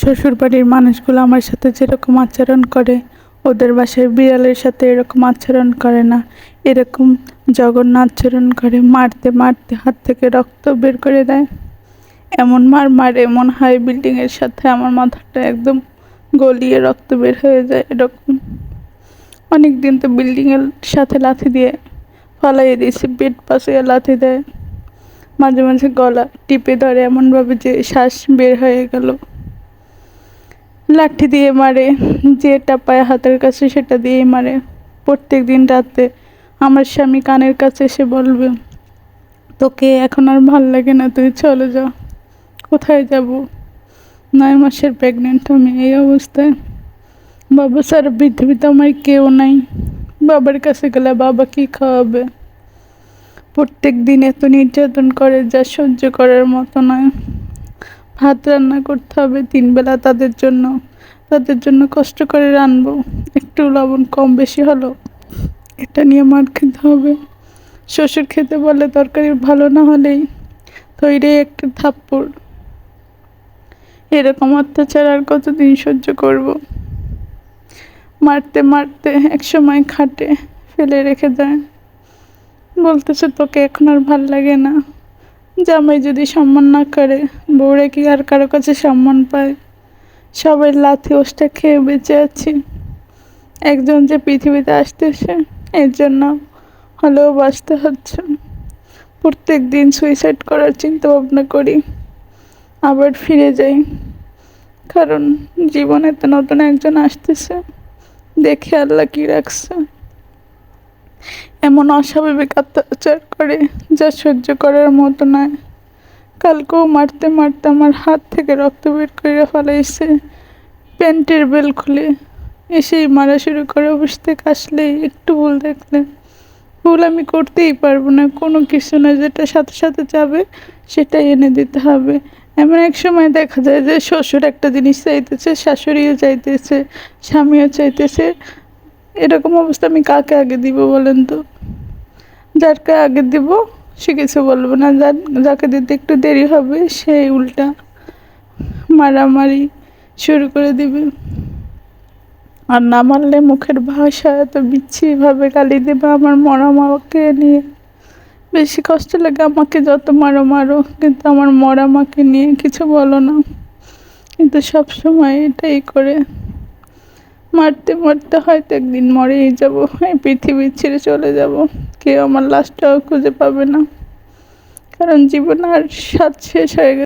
শ্বশুরবাড়ির মানুষগুলো আমার সাথে যেরকম আচরণ করে, ওদের বাসায় বিড়ালের সাথে এরকম আচরণ করে না। এরকম জঘন্য আচরণ করে, মারতে মারতে হাত থেকে রক্ত বের করে দেয়। এমন মার, মারে, এমন হাই বিল্ডিংয়ের সাথে আমার মাথাটা একদম গলিয়ে রক্ত বের হয়ে যায় এরকম। অনেক দিন তো বিল্ডিংয়ের সাথে লাথি দিয়ে ফালাইয়ে দিয়েছি পেট পাশে লাথি দেয়। মাঝে মাঝে গলা টিপে ধরে, এমনভাবে যে শ্বাস বের হয়ে গেল। লাঠি দিয়ে মারে যেটা পায় হাতের কাছে সেটা দিয়েই মারে। প্রত্যেক দিন রাতে আমার স্বামী কানের কাছে এসে বলবে, তোকে এখন আর ভালো লাগে না, তুই চলে যা। কোথায় যাব? নয় মাসের প্রেগনেন্ট আমি এই অবস্থায়। বাবা স্যার পৃথিবীতে আমার কেউ নাই। বাবার কাছে গেলে বাবা কি খাওয়াবে? প্রত্যেক দিন এত নির্যাতন করে, যা সহ্য করার মতো নয়। ভাত রান্না করতে হবে তিন বেলা তাদের জন্য। তাদের জন্য কষ্ট করে রানবো। একটু লবণ কম বেশি হলো। এটা নিয়ে মার খেতে হবে। শ্বশুর খেতে বলে তরকারি ভালো না হলেই তৈরি একটা থাপ্পড়। এরকম অত্যাচার আর কতদিন সহ্য করব? মারতে মারতে এক সময় খাটে ফেলে রেখে দেয় বলতেছে, তোকে এখন আর ভালো লাগে না। জামাই যদি সম্মান না করে, বউরে কি আর কারও কাছে সম্মান পায়? সবাই লাথি ওষ্টা খেয়ে বেঁচে আছি। একজন যে পৃথিবীতে আসতেছে এর জন্য হলেও বাঁচতে হচ্ছে। প্রত্যেক দিন সুইসাইড করার চিন্তা ভাবনা করি। আবার ফিরে যাই। কারণ জীবনে তো নতুন একজন আসতেছে। দেখে আল্লাহ কি রাখছে। এমন অস্বাভাবিক অত্যাচার করে যা সহ্য করার মতো নয়। কালকেও মারতে মারতে আমার হাত থেকে রক্ত বের করে ফেলাইছে। প্যান্টের বেল খুলে এসেই মারা শুরু করে অফিস থেকে আসলেই একটু ভুল দেখলে ভুল আমি করতেই পারব না, কোনো কিছু না, যেটা সাথে সাথে যাবে সেটাই এনে দিতে হবে। এমন এক সময় দেখা যায় যে শ্বশুর একটা জিনিস চাইতেছে, শাশুড়িও চাইতেছে, স্বামীও চাইতেছে। এরকম অবস্থা আমি কাকে আগে দিব বলেন তো? যারকে আগে দিব, সে কিছু বলব না। যার, যাকে দিতে একটু দেরি হবে সেই উল্টা মারামারি শুরু করে দিবে। আর না মারলে মুখের ভাষা এত বিচ্ছিভাবে গালি দেবে আমার মরা মাকে নিয়ে। বেশি কষ্ট লাগে আমাকে যত মারো মারো, কিন্তু আমার মরা মাকে নিয়ে কিছু বলো না। কিন্তু সব সময় এটাই করে। মারতে মারতে হয়তো একদিন মরেই যাব, এই পৃথিবী ছেড়ে চলে যাব। কেউ আমার লাশটাও খুঁজে পাবে না। কারণ জীবন আর স্বাদ শেষ হয়ে গেছে।